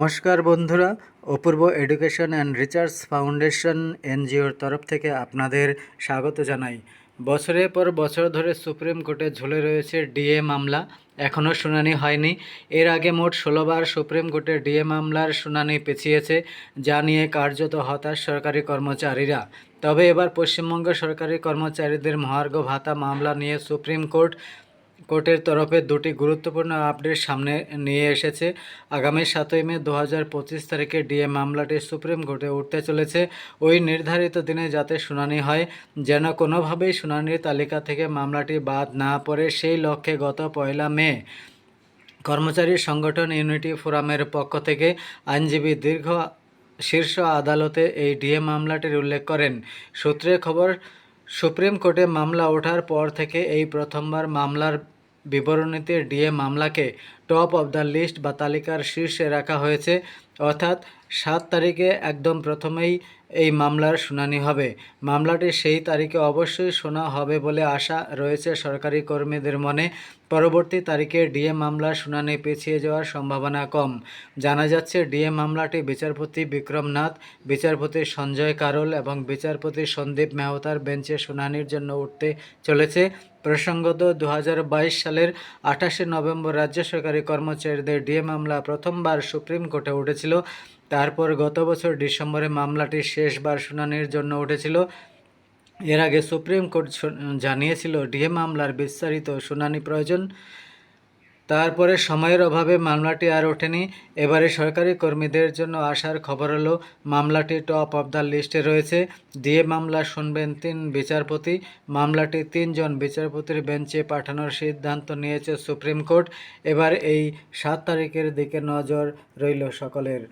নমস্কার বন্ধুরা, Apurba education and research foundation এনজিওর তরফ থেকে আপনাদের স্বাগত জানাই। বছরের পর বছর ধরে সুপ্রিম কোর্টে ঝুলে রয়েছে ডিএ মামলা, এখনও শুনানি হয়নি। এর আগে মোট ষোলোবার সুপ্রিম কোর্টে ডিএ মামলার শুনানি পেছিয়েছে, যা নিয়ে কার্যত হতাশ সরকারি কর্মচারীরা। তবে এবার পশ্চিমবঙ্গ সরকারি কর্মচারীদের মহার্ঘ ভাতা মামলা নিয়ে সুপ্রিম কোর্ট কোর্টের তরফে দুটি গুরুত্বপূর্ণ আপডেট সামনে নিয়ে এসেছে। আগামী সাতই মে দু হাজার পঁচিশ তারিখে ডিএ মামলাটি সুপ্রিম কোর্টে উঠতে চলেছে। ওই নির্ধারিত দিনে যাতে শুনানি হয়, যেন কোনোভাবেই শুনানির তালিকা থেকে মামলাটি বাদ না পড়ে, সেই লক্ষ্যে গত পয়লা মে কর্মচারী সংগঠন ইউনিটি ফোরামের পক্ষ থেকে আইনজীবী দীর্ঘ শীর্ষ আদালতে এই ডিএ মামলাটির উল্লেখ করেন। সূত্রে খবর সুপ্রিম কোর্টে মামলা ওঠার পর থেকে এই প্রথমবার মামলার বিবরণীতে ডিএ মামলাকে টপ অব দ্য লিস্ট বা তালিকার শীর্ষে রাখা হয়েছে। অর্থাৎ সাত তারিখে একদম প্রথমেই এই মামলার শুনানি হবে। মামলাটি সেই তারিখে অবশ্যই শোনা হবে বলে আশা রয়েছে সরকারি কর্মীদের মনে। পরবর্তী তারিখে ডিএ মামলার শুনানি পিছিয়ে যাওয়ার সম্ভাবনা কম। জানা যাচ্ছে, ডিএ মামলাটি বিচারপতি বিক্রম নাথ, বিচারপতি সঞ্জয় কারোল এবং বিচারপতি সন্দীপ মেহতার বেঞ্চে শুনানির জন্য উঠতে চলেছে। প্রসঙ্গত দু হাজার বাইশ সালের আঠাশে নভেম্বর রাজ্য সরকারি কর্মচারীদের ডিএ মামলা প্রথমবার সুপ্রিম কোর্টে উঠেছিল। তারপর গত বছর ডিসেম্বরে মামলাটি শেষবার শুনানির জন্য উঠেছিল। এর আগে সুপ্রিম কোর্ট জানিয়েছিল, ডিএ মামলার বিস্তারিত শুনানি প্রয়োজন। তারপরে সময়ের অভাবে মামলাটি আর ওঠেনি। এবারে সরকারি কর্মীদের জন্য আসার খবর হলো, মামলাটি টপ অফ দ্য লিস্টে রয়েছে। দিয়ে মামলা শুনবেন তিন বিচারপতি। মামলাটি তিনজন বিচারপতির বেঞ্চে পাঠানোর সিদ্ধান্ত নিয়েছে সুপ্রিম কোর্ট। এবার এই সাত তারিখের দিকে নজর রইল সকলের।